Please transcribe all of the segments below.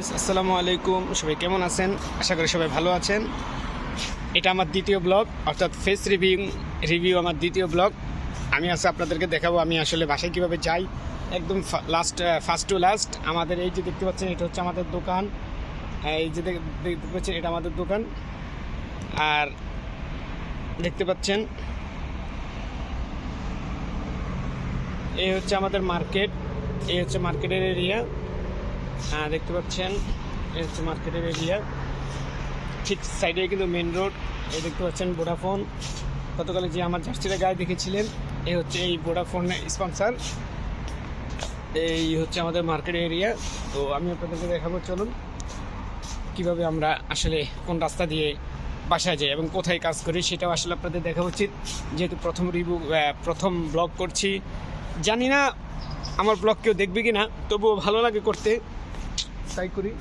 আসসালামু আলাইকুম। সবাই কেমন আছেন? আশা করি সবাই ভালো আছেন। এটা আমার দ্বিতীয় ব্লগ, অর্থাৎ ফেস রিভিউ রিভিউ আমার দ্বিতীয় ব্লগ। আমি আজকে আপনাদেরকে দেখাবো আমি আসলে বাসায় কীভাবে যাই। একদম লাস্ট ফার্স্ট টু লাস্ট আমাদের এই যে দেখতে পাচ্ছেন, এটা হচ্ছে আমাদের দোকান। এই যে দেখতে পাচ্ছেন, এটা আমাদের দোকান। আর দেখতে পাচ্ছেন, এই হচ্ছে আমাদের মার্কেট এই হচ্ছে মার্কেটের এরিয়া দেখতে পাচ্ছেন, এই হচ্ছে মার্কেটের এরিয়া ঠিক সাইডে কিন্তু মেন রোড এই দেখতে পাচ্ছেন ভোডাফোন গতকালে যে আমার জার্সিটা গায়ে দেখেছিলেন, এই হচ্ছে এই ভোডাফোন স্পন্সার এই হচ্ছে আমাদের মার্কেট এরিয়া তো আমি আপনাদেরকে দেখাবো, চলুন, কীভাবে আমরা আসলে কোন রাস্তা দিয়ে বাসায় যাই এবং কোথায় কাজ করি, সেটাও আসলে আপনাদের দেখা উচিত। যেহেতু প্রথম রিভিউ প্রথম ব্লগ করছি, জানি না আমার ব্লগ কেউ দেখবে কি না তবুও ভালো লাগে করতে। তাই করি।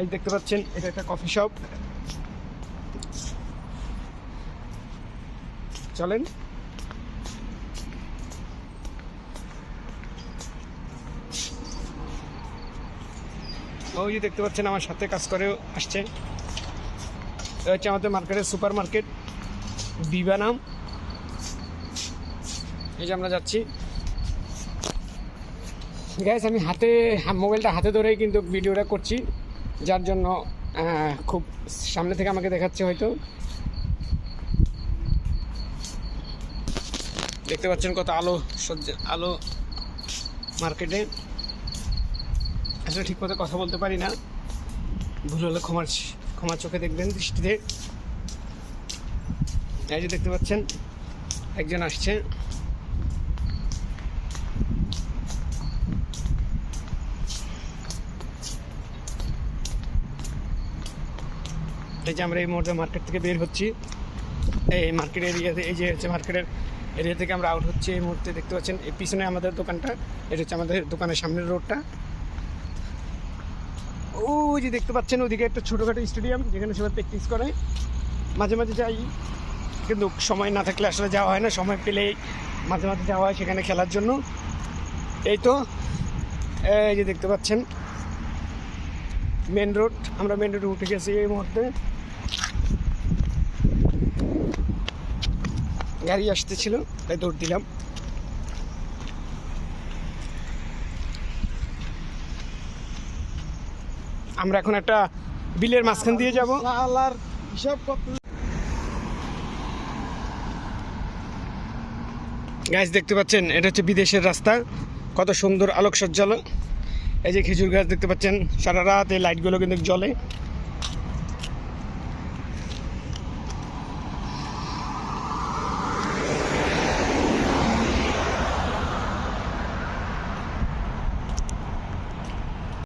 এই দেখতে পাচ্ছেন, এটা একটা কফি শপ। চলেন। ওই যে দেখতে পাচ্ছেন, আমার সাথে কাজ করেও আসছে। এটা হচ্ছে আমাদের মার্কেটের সুপার মার্কেট বিবা নাম এই যে আমরা যাচ্ছি। গ্যাস আমি হাতে মোবাইলটা হাতে ধরেই কিন্তু ভিডিওটা করছি। যার জন্য খুব সামনে থেকে আমাকে দেখাচ্ছে হয়তো। দেখতে পাচ্ছেন কত আলো সজ্জা, আলো মার্কেটে। আসলে ঠিক মতো কথা বলতে পারি না। ভুল হলে ক্ষমার ক্ষমা চোখে দেখবেন দৃষ্টিতে। এই যে দেখতে পাচ্ছেন, একজন আসছে। এই যে আমরা এই মুহূর্তে মার্কেট থেকে বের হচ্ছি। এই মার্কেট এরিয়াতে এই যে হচ্ছে মার্কেটের এরিয়া থেকে আমরা আউট হচ্ছি এই মুহূর্তে, দেখতে পাচ্ছেন? এই পিছনে আমাদের দোকানটা, এটা হচ্ছে আমাদের দোকানের সামনের রোডটা ও যে দেখতে পাচ্ছেন ওদিকে একটা ছোটোখাটো স্টেডিয়াম যেখানে সবাই প্র্যাকটিস করে। মাঝে মাঝে যাই, কিন্তু সময় না থাকলে আসলে যাওয়া হয় না। সময় পেলেই মাঝে মাঝে যাওয়া হয় সেখানে খেলার জন্য। এই তো, এই যে দেখতে পাচ্ছেন মেন রোড আমরা মেন রোডে উঠে গেছি এই মুহূর্তে। গাড়ি আসতেছিল তাই দৌড় দিলাম। আমরা এখন একটা বিলের মাঝখান দিয়ে যাব। হিসাব গাছ দেখতে পাচ্ছেন এটা হচ্ছে বিদেশের রাস্তা। কত সুন্দর আলোকসজ্জালো। এই যে খেজুর গাছ দেখতে পাচ্ছেন সারা রাত এই লাইটগুলো কিন্তু জ্বলে।